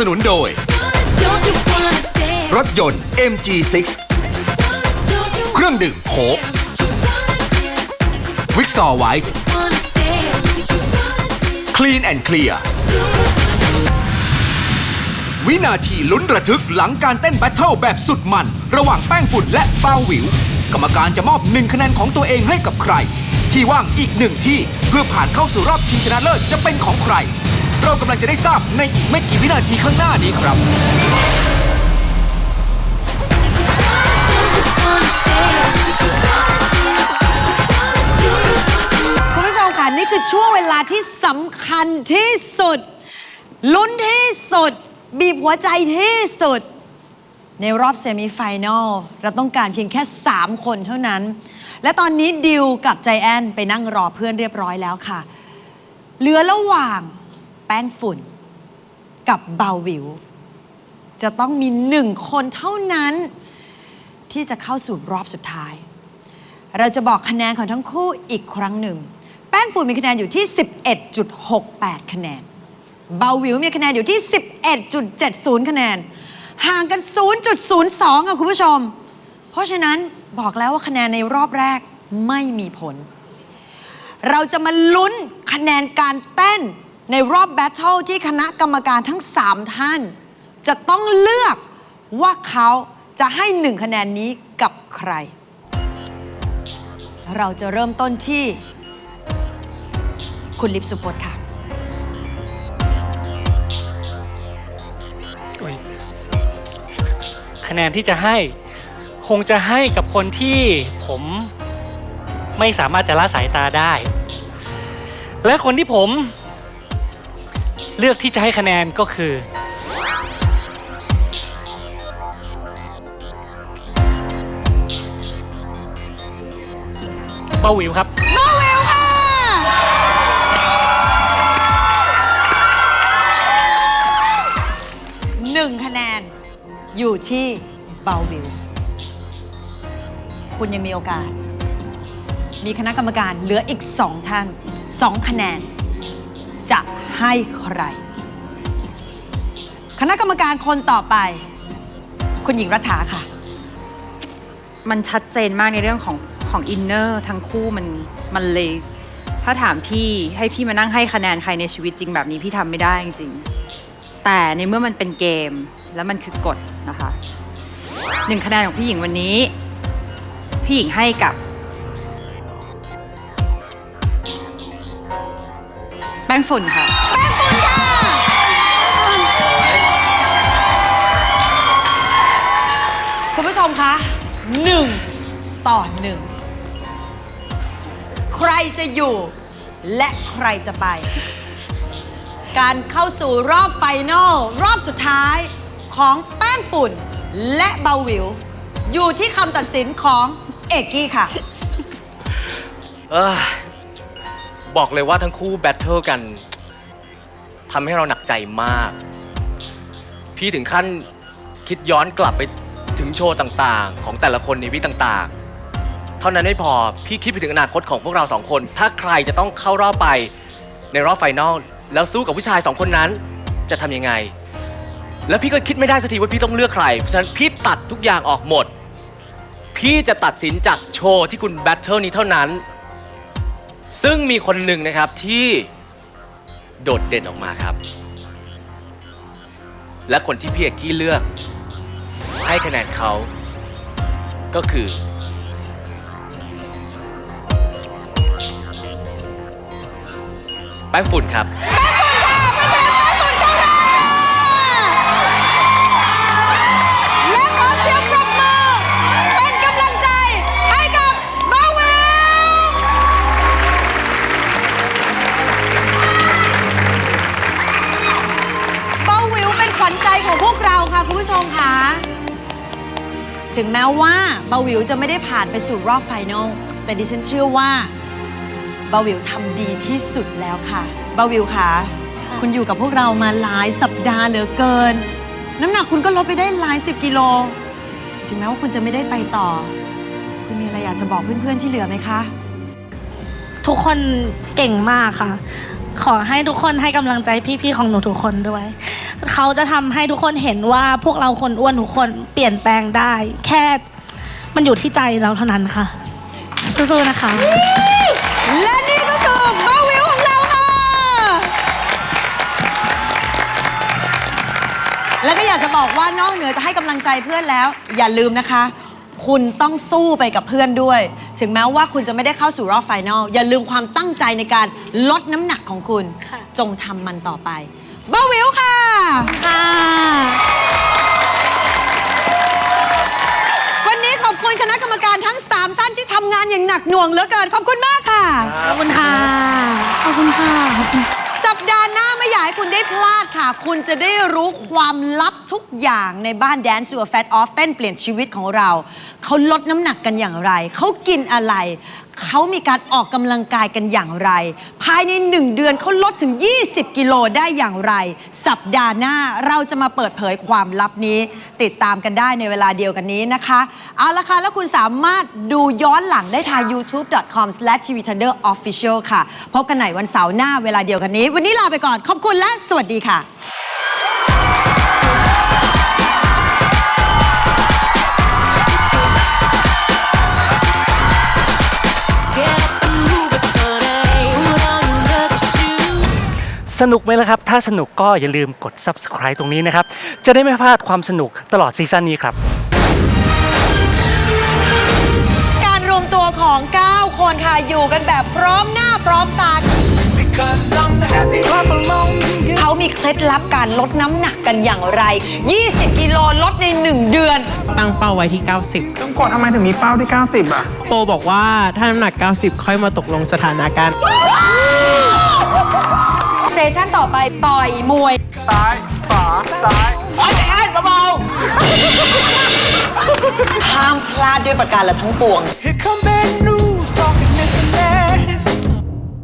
สนุนโดย รถยนต์ MG6 เครื่องดื่มโคกวิกซอร์ไวท์คลีนแอนด์เคลียร์วินาทีลุ้นระทึกหลังการเต้นแบทเทิลแบบสุดมัน ระหว่างแป้งฝุ่นและเบาวิว กรรมการจะมอบหนึ่งคะแนนของตัวเองให้กับใคร ที่ว่างอีกหนึ่งที่เพื่อผ่านเข้าสู่รอบชิงชนะเลิศจะเป็นของใคร เรากำลังจะได้ทราบในอีกไม่กี่วินาทีข้างหน้านี้ครับ คุณผู้ชมค่ะนี่คือช่วงเวลาที่สำคัญที่สุด ลุ้นที่สุด บีบหัวใจที่สุด ในรอบเซมิไฟแนลเราต้องการเพียงแค่ 3 คนเท่านั้น และตอนนี้ดิวกับใจแอนไปนั่งรอเพื่อนเรียบร้อยแล้วค่ะ เหลือระหว่าง ป้งฝุ่น กับเบาวิว จะต้องมีหนึ่งคนเท่านั้น ที่จะเข้าสู่รอบสุดท้าย เราจะบอกคะแนนของทั้งคู่อีกครั้งหนึ่ง แป้งฝุ่นมีคะแนนอยู่ที่ 11.68 คะแนน เบาวิวมีคะแนนอยู่ที่ 11.70 คะแนน ห่างกัน 0.02อะคุณผู้ชม เพราะฉะนั้นบอกแล้วว่าคะแนนในรอบแรกไม่มีผล เราจะมาลุ้นคะแนนการเต้น ในรอบแบทเทิลที่คณะกรรมการทั้ง 3 ท่าน จะต้องเลือกว่าเขาจะให้หนึ่งคะแนนนี้กับใคร เราจะเริ่มต้นที่ คุณลิปสุพจน์ค่ะ คะแนนที่จะให้ คงจะให้กับคนที่ผมไม่สามารถจะละสายตาได้ และคนที่ผม เลือกที่จะให้คะแนนก็คือ เบาหวิวครับมาเวลค่ะ หนึ่งคะแนน อยู่ที่เบาวิว คุณยังมีโอกาส มีคณะกรรมการเหลืออีกสองท่านสองคะแนน จะ ให้ใคร คณะกรรมการคนต่อไป คุณหญิงรัฐาค่ะ มันชัดเจนมากในเรื่องของของอินเนอร์ทั้งคู่มันมันเลย ถ้าถามพี่ให้พี่มานั่งให้คะแนนใครในชีวิตจริงแบบนี้พี่ทำไม่ได้จริงๆ แต่ในเมื่อมันเป็นเกมแล้วมันคือกฎนะคะหนึ่งคะแนนของพี่หญิงวันนี้ พี่หญิงให้กับ แป้งฝุ่นค่ะ คุณผู้ชมคะหนึ่งต่อหนึ่งใครจะอยู่ และใครจะไป การเข้าสู่รอบไฟนอลรอบสุดท้ายของแป้งฝุ่นและเบาหวิว อยู่ที่คำตัดสินของเอกกี้ค่ะ เอ้ยบอกเลยว่าทั้งคู่แบทเทิลกันทำให้เราหนักใจมาก พี่ถึงขั้นคิดย้อนกลับไป ถึงโชว์ต่างๆ ของแต่ละคนในวิต่างๆ เท่านั้นไม่พอพี่คิดไปถึงอนาคตของพวกเราสองคน ถ้าใครจะต้องเข้ารอบไปในรอบไฟนอลแล้วสู้กับผู้ชายสองคนนั้นจะทำยังไง แล้วพี่ก็คิดไม่ได้สักทีว่าพี่ต้องเลือกใครเพราะฉะนั้นพี่ตัดทุกอย่างออกหมด พี่จะตัดสินจากโชว์ที่คุณแบทเทิลนี้เท่านั้น ซึ่งมีคนหนึ่งนะครับที่โดดเด่นออกมาครับ และคนที่พี่เอกกี้เลือก ให้คะแนนเขา ก็คือ แป้งฝุ่นครับ และขอเสียงปรบมือเป็นกำลังใจให้กับเบาวิวเบาหวิวเป็นขวัญใจของพวกเราค่ะ คุณผู้ชมค่ะ ถึงแม้ว่าเบาหวิวจะไม่ได้ผ่านไปสู่รอบไฟนอลแต่ดิฉันเชื่อว่าเบาหวิวทำดีที่สุดแล้วค่ะเบาหวิวค่ะคุณอยู่กับพวกเรามาหลายสัปดาห์เหลือเกิน น้ำหนักคุณก็ลดไปได้หลายสิบกิโล ถึงแม้ว่าคุณจะไม่ได้ไปต่อ คุณมีอะไรอยากจะบอกเพื่อนๆที่เหลือไหมคะ ทุกคนเก่งมากค่ะ ขอให้ทุกคนให้กำลังใจพี่ๆของหนูทุกคนด้วย เขาจะทำให้ทุกคนเห็นว่าพวกเราคนอ้วนทุกคนเปลี่ยนแปลงได้ แค่มันอยู่ที่ใจเราเท่านั้นค่ะ สู้ๆนะคะ และนี่ก็คือเบ้าวิวของเราค่ะ แล้วก็อยากจะบอกว่านอกเหนือจะให้กำลังใจเพื่อนแล้ว อย่าลืมนะคะ คุณต้องสู้ไปกับเพื่อนด้วย ถึงแม้ว่าคุณจะไม่ได้เข้าสู่รอบไฟนอลอย่าลืมความตั้งใจในการลดน้ำหนักของคุณ ค่ะ จงทำมันต่อไป เบ้าวิวค่ะ ค่ะ วันนี้ขอบคุณคณะกรรมการทั้ง 3 ท่านที่ทำงานอย่างหนักหน่วงเหลือเกิน ขอบคุณมากค่ะ ขอบคุณค่ะ ขอบคุณค่ะขอบคุณสัปดาห์หน้าไม่อยากให้คุณได้พลาดค่ะ คุณจะได้รู้ความลับทุกอย่างในบ้าน Dance Your Fat Off เต้นเปลี่ยนชีวิตของเรา เขาลดน้ำหนักกันอย่างไร เขากินอะไร เขามีการออกกำลังกายกันอย่างไร ภายในหนึ่งเดือนเขาลดถึง 20 กิโลได้อย่างไร สัปดาห์หน้าเราจะมาเปิดเผยความลับนี้ ติดตามกันได้ในเวลาเดียวกันนี้นะคะ เอาละค่ะ แล้วคุณสามารถดูย้อนหลังได้ทาง youtube.com/tvthunder official ค่ะ พบกันใหม่วันเสาร์หน้าเวลาเดียวกันนี้ วันนี้ลาไปก่อนขอบคุณและสวัสดีค่ะ สนุกไหมล่ะครับ ถ้าสนุกก็อย่าลืมกด subscribe ตรงนี้นะครับ จะได้ไม่พลาดความสนุกตลอดซีซั่นนี้ครับ การรวมตัวของ 9 คนค่ะ อยู่กันแบบพร้อมหน้าพร้อมตา เขามีเคล็ดลับการลดน้ำหนักกันอย่างไร 20 กิโลลดใน 1 เดือน ตั้งเป้าไว้ที่ 90 ต้องกดทำไมถึงมีเป้าที่ 90 อะ โปบอกว่าถ้าน้ำหนัก 90 ค่อยมาตกลงสถานะกันส เตชันต่อไปต่อยมวย ซ้ายขวาซ้ายโอ้ยแอนเบาห้ามพลาดด้วยประการละทั้งปวง Here come bad news, talking this and that.